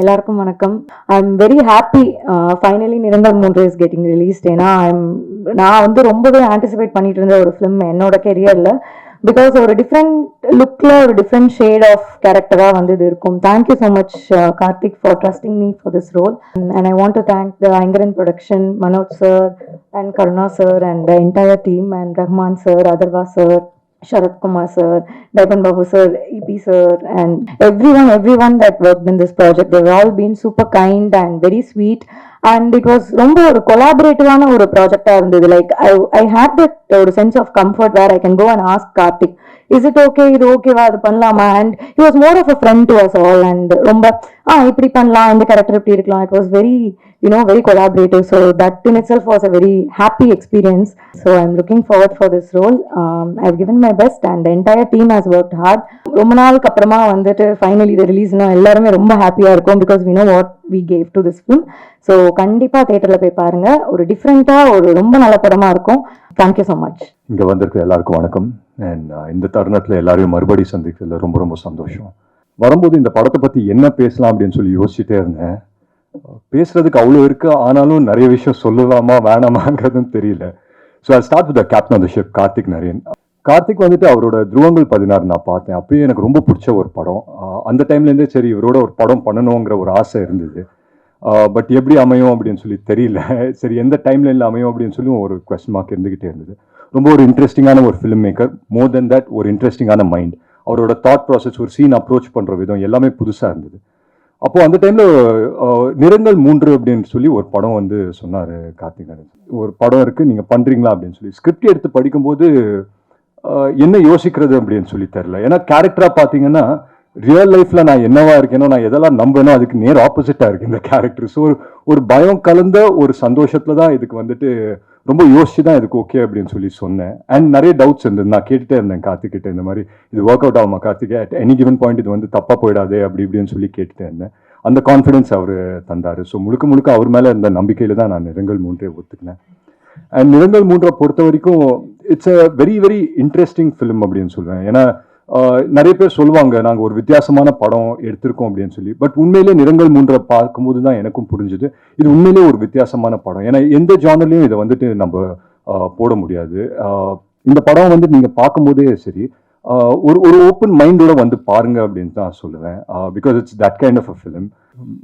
எல்லாருக்கும் வணக்கம். I am very happy finally நிரந்தர் மூன்று இஸ் கெட்டிங் ரிலீஸ்ட் ஏன்னா ஐம் நான் வந்து ரொம்பவே ஆன்டிசிபேட் பண்ணிட்டு இருந்த ஒரு ஃபிலிம் என்னோட கெரியரில் பிகாஸ் ஒரு டிஃப்ரெண்ட் லுக்கில் ஒரு டிஃப்ரெண்ட் ஷேட் ஆஃப் கேரக்டராக வந்து இது இருக்கும். Thank you so much Karthick for trusting me for this role and I want to thank the Ayngaran production Manoj sir and Karuna sir and the entire team and Rahman sir Atharvaa sir Sharat Kumar sir, Daipan Babu sir, EP sir, and everyone, everyone that worked in this project. They've all been super kind and very sweet. And it was ரொம்ப ஒரு கொலாபரேட்டிவான ஒரு ப்ராஜெக்டாக இருந்தது. Like I I had that ஒரு sense of comfort where I can go and ask Karthick is it okay இது ஓகேவா அது பண்ணலாமா? And it was more of a friend to us all and ரொம்ப ஆ இப்படி பண்ணலாம். இந்த கேரக்டர் இப்படி இருக்கலாம். It was very you know very collaborative so that in itself was a very happy experience so I am looking forward for this role I have given my best and entire team has work hard ரொம்ப நாளுக்கு அப்புறமா வந்துட்டு finally இது ரிலீஸ்னா எல்லாருமே ரொம்ப ஹாப்பியாக இருக்கும் because we know what we gave to this film so கண்டிப்பாக தேட்டரில் போய் பாருங்க. ஒரு டிஃப்ரெண்ட்டாக ஒரு ரொம்ப நல்ல படமாக இருக்கும். தேங்க்யூ ஸோ மச் இங்கே வந்திருக்க எல்லாருக்கும் வணக்கம். அண்ட் uh, இந்த தருணத்தில் எல்லாரையும் மறுபடியும் சந்திக்கிறதுல ரொம்ப ரொம்ப சந்தோஷம். வரும்போது இந்த படத்தை பற்றி என்ன பேசலாம் அப்படின்னு சொல்லி யோசிச்சுட்டே இருந்தேன். பேசுறதுக்கு அவ்வளோ இருக்கு. ஆனாலும் நிறைய விஷயம் சொல்லலாமா வேணாமாங்கிறதும் தெரியல. So I start with captain of the ship Karthick Naren Karthick வந்துட்டு அவரோட துருவங்கள் பதினாறு நான் பார்த்தேன். அப்பயும் எனக்கு ரொம்ப பிடிச்ச ஒரு படம். அந்த டைம்லேருந்தே சரி இவரோட ஒரு படம் பண்ணணுங்கிற ஒரு ஆசை இருந்தது. பட் எப்படி அமையும் அப்படின்னு சொல்லி தெரியல. சரி எந்த டைம்லைனில் அமையும் அப்படின்னு சொல்லி ஒரு கொஸ்டின் மார்க் இருந்துகிட்டே இருந்தது. ரொம்ப ஒரு இன்ட்ரெஸ்டிங்கான ஒரு film maker more then that ஒரு இன்ட்ரெஸ்டிங்கான மைண்ட் அவரோட தாட் ப்ராசஸ் ஒரு சீன் அப்ரோச் பண்ணுற விதம் எல்லாமே புதுசாக இருந்தது. அப்போது அந்த டைமில் நிறங்கள் மூன்று அப்படின்னு சொல்லி ஒரு படம் வந்து சொன்னார் கார்த்திக் நரேன். ஒரு படம் இருக்குது நீங்கள் பண்ணுறீங்களா அப்படின்னு சொல்லி. ஸ்கிரிப்ட் எடுத்து படிக்கும்போது என்ன யோசிக்கிறது அப்படின்னு சொல்லி தெரில ஏன்னா கேரக்டராக பார்த்தீங்கன்னா ரியல் லைஃப்பில் நான் என்னவா இருக்கேனோ நான் எதெல்லாம் நம்பனோ அதுக்கு நேர் ஆப்போசிட்டாக இருக்குது இந்த கேரக்டர் ஸோ ஒரு பயம் கலந்த ஒரு சந்தோஷத்தில் தான் இதுக்கு வந்துட்டு ரொம்ப யோசிச்சு தான் இதுக்கு ஓகே அப்படின்னு சொல்லி சொன்னேன். அண்ட் நிறைய டவுட்ஸ் இருந்தது. நான் கேட்டுட்டே இருந்தேன் கார்த்திக்கிட்ட இந்த மாதிரி இது ஒர்க் அவுட் ஆகுமா Karthick? At any given point இது வந்து தப்பாக போயிடாதே அப்படி இப்படின்னு சொல்லி கேட்டுட்டே இருந்தேன். அந்த கான்ஃபிடன்ஸ் அவர் தந்தார். ஸோ முழுக்க முழுக்க அவர் மேலே இருந்த நம்பிக்கையில் தான் நான் நிறங்கள் மூன்றே ஒத்துக்கினேன். அண்ட் நிறங்கள் மூன்றை பொறுத்த வரைக்கும் it's a very very interesting film அப்படின்னு சொல்லுவேன் ஏன்னா நிறைய பேர் சொல்லுவாங்க நாங்கள் ஒரு வித்தியாசமான படம் எடுத்திருக்கோம் அப்படின்னு சொல்லி. பட் உண்மையிலே நிறங்கள் மூன்றை பார்க்கும்போது தான் எனக்கும் புரிஞ்சுது. இது உண்மையிலே ஒரு வித்தியாசமான படம். ஏன்னா எந்த ஜானர்லையும் இதை வந்துட்டு நம்ம போட முடியாது. இந்த படம் வந்து நீங்கள் பார்க்கும்போதே சரி ஒரு ஒரு ஓப்பன் மைண்டோட வந்து பாருங்க அப்படின்னு தான் சொல்லுவேன். Because it's that kind of a film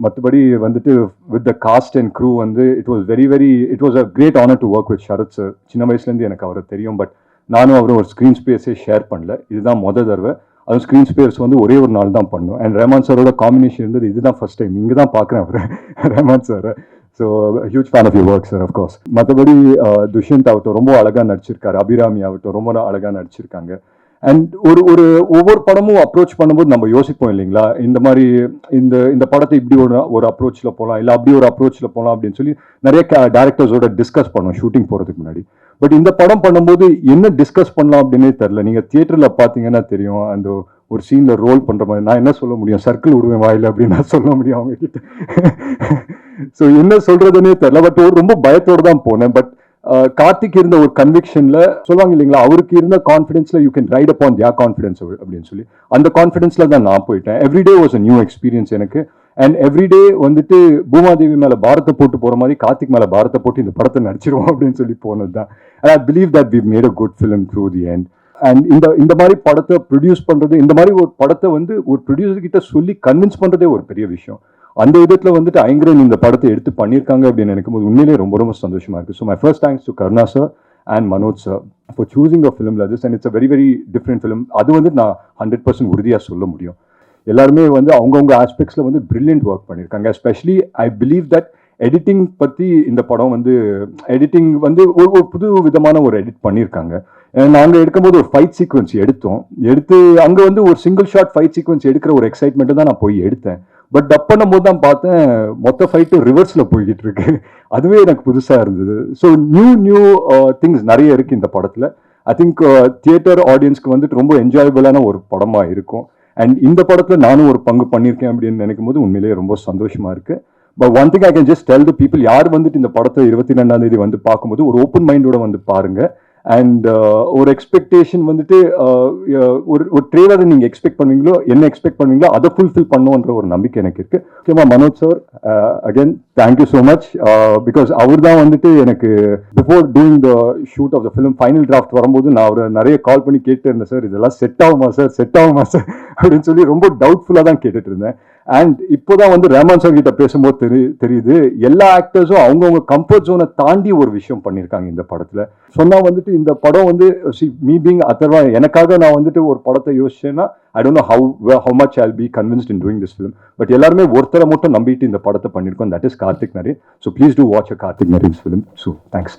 மற்றபடி வந்துட்டு with the cast and crew வந்து it was very very it was a great honour to work with Sarath sir சின்ன வயசுலேருந்து எனக்கு அவரை தெரியும் பட் நானும் அவரும் ஒரு ஸ்க்ரீன் ஸ்பேஸே ஷேர் பண்ணல. இதுதான் முத தடவை. அதுவும் ஸ்க்ரீன் ஸ்பேஸ் வந்து ஒரே ஒரு நாள் தான் பண்ணும் அண்ட் ரஹ்மான் சாரோட காம்பினேஷன் இருந்தது இதுதான் ஃபர்ஸ்ட் டைம் இங்கே தான் பார்க்குறேன் அவரை. Rahman sir so huge fan of you work sir of course மற்றபடி துஷ்யந்த் ஆகட்டும் ரொம்ப அழகாக நடிச்சிருக்காரு. அபிராமி ஆகட்டும் ரொம்ப அழகாக நடிச்சிருக்காங்க. அண்ட் ஒரு ஒரு ஒவ்வொரு படமும் அப்ரோச் பண்ணும்போது நம்ம யோசிப்போம் இல்லைங்களா? இந்த மாதிரி இந்த இந்த படத்தை இப்படி ஒரு ஒரு அப்ரோச்சில் போகலாம் இல்லை அப்படி ஒரு அப்ரோச்சில் போகலாம் அப்படின்னு சொல்லி நிறைய டேரக்டர்ஸோட டிஸ்கஸ் பண்ணோம் ஷூட்டிங் போகிறதுக்கு முன்னாடி. பட் இந்த படம் பண்ணும்போது என்ன டிஸ்கஸ் பண்ணலாம் அப்படின்னே தெரில நீங்கள் தியேட்டரில் பார்த்தீங்கன்னா தெரியும் அந்த ஒரு சீனில் ரோல் பண்ணுற மாதிரி. நான் என்ன சொல்ல முடியும்? சர்க்கிள் விடுவேன் வாயில் அப்படின்னு நான் சொல்ல முடியும் அவங்க கிட்ட ஸோ என்ன சொல்கிறதுனே தெரில பட் ஒரு ரொம்ப பயத்தோடு தான் போனேன். பட் கார்த்திக் இருந்த ஒரு கன்விக்ஷன்ல சொல்லுவாங்க இல்லைங்களா? அவருக்கு இருந்த கான்ஃபிடன்ஸ்ல you can ride upon the confidence அப்படின்னு சொல்லி. அந்த கான்ஃபிடன்ஸ்ல தான் நான் போயிட்டேன். Every day was a new experience எனக்கு. அண்ட் எவ்ரிடே வந்துட்டு பூமாதேவி மேல பாரத்தை போட்டு போற மாதிரி கார்த்திக் மேல பாரத்தை போட்டு இந்த படத்தை நடிச்சிருவோம் அப்படின்னு சொல்லி போனது தான் I believe that we made a good film through the and and இந்த இந்த மாதிரி படத்தை ப்ரொடியூஸ் பண்றது இந்த மாதிரி ஒரு படத்தை வந்து ஒரு ப்ரொடியூசர் கிட்ட சொல்லி கன்வின்ஸ் பண்றதே ஒரு பெரிய விஷயம். அந்த விதத்தில் வந்துட்டு ஐங்கரன் இந்த படத்தை எடுத்து பண்ணியிருக்காங்க அப்படின்னு நினைக்கும்போது உண்மையிலேயே ரொம்ப ரொம்ப சந்தோஷமாக இருக்குது so my first thanks to Karuna sir and Manoj sir for choosing a film லஜஸ் and it's a very very different film அது வந்து நான் ஹண்ட்ரட் பர்சன்ட் உறுதியாக சொல்ல முடியும். எல்லாருமே வந்து அவங்கவுங்க ஆஸ்பெக்ட்ஸில் வந்து பிரில்லியன்ட் ஒர்க் பண்ணியிருக்காங்க. Especially I believe that editing பற்றி இந்த படம் வந்து எடிட்டிங் வந்து ஒரு ஒரு புது விதமான ஒரு எடிட் பண்ணியிருக்காங்க. நாங்கள் எடுக்கும்போது ஒரு ஃபைட் சீக்வன்ஸ் எடுத்தோம். எடுத்து அங்கே வந்து ஒரு சிங்கிள் ஷாட் ஃபைட் சீக்வன்ஸ் எடுக்கிற ஒரு எக்ஸைட்மெண்ட்டு தான் நான் போய் எடுத்தேன். பட் டப் பண்ணும்போது தான் பார்த்தேன் மொத்த ஃபைட்டும் ரிவர்ஸில் போய்கிட்டு இருக்கு. அதுவே எனக்கு புதுசாக இருந்தது. ஸோ நியூ நியூ திங்ஸ் நிறைய இருக்குது இந்த படத்தில். ஐ திங்க் தியேட்டர் ஆடியன்ஸ்க்கு வந்துட்டு ரொம்ப என்ஜாயபிளான ஒரு படமாக இருக்கும். அண்ட் இந்த படத்தில் நானும் ஒரு பங்கு பண்ணியிருக்கேன் அப்படின்னு நினைக்கும் போது உண்மையிலேயே ரொம்ப சந்தோஷமாக இருக்குது but one thing I can just tell the people யார் வந்துட்டு இந்த படத்தை இருபத்தி ரெண்டாம் தேதி வந்து பார்க்கும்போது ஒரு ஓப்பன் மைண்டோட வந்து பாருங்கள் அண்ட் uh, ஒரு எக்ஸ்பெக்டேஷன் வந்துட்டு uh, ஒரு ஒரு ட்ரெய்லரை நீங்கள் எக்ஸ்பெக்ட் பண்ணுவீங்களோ என்ன எக்ஸ்பெக்ட் பண்ணுவீங்களோ அதை ஃபுல்ஃபில் பண்ணுன்ற ஒரு நம்பிக்கை எனக்கு இருக்கு. முக்கியமாக Manoj sir again thank you so much because அவர் தான் வந்துட்டு எனக்கு before doing the shoot of the film final draft வரும்போது நான் அவரை நிறைய கால் பண்ணி கேட்டு இருந்தேன் சார் இதெல்லாம் செட் ஆகுமா சார் செட் ஆகுமா சார் அப்படின்னு சொல்லி ரொம்ப டவுட்ஃபுல்லாக தான் கேட்டுட்டு இருந்தேன். அண்ட் இப்போதான் வந்து ரஹ்மான் சார் கிட்ட பேசும்போது தெரி தெரியுது. எல்லா ஆக்டர்ஸும் அவங்கவுங்க கம்ஃபர்ட் ஜோனை தாண்டி ஒரு விஷயம் பண்ணியிருக்காங்க இந்த படத்தில். சொன்னால் வந்துட்டு இந்த படம் வந்து மீ பீங் அதர்வா எனக்காக நான் வந்துட்டு ஒரு படத்தை யோசிச்சேன்னா I don't know how how much I'll be convinced in doing this film but எல்லாருமே ஒருத்தரை மட்டும் நம்பிட்டு இந்த படத்தை பண்ணியிருக்கோம். That is Karthick Naren so please do watch a Karthick Naren's film so thanks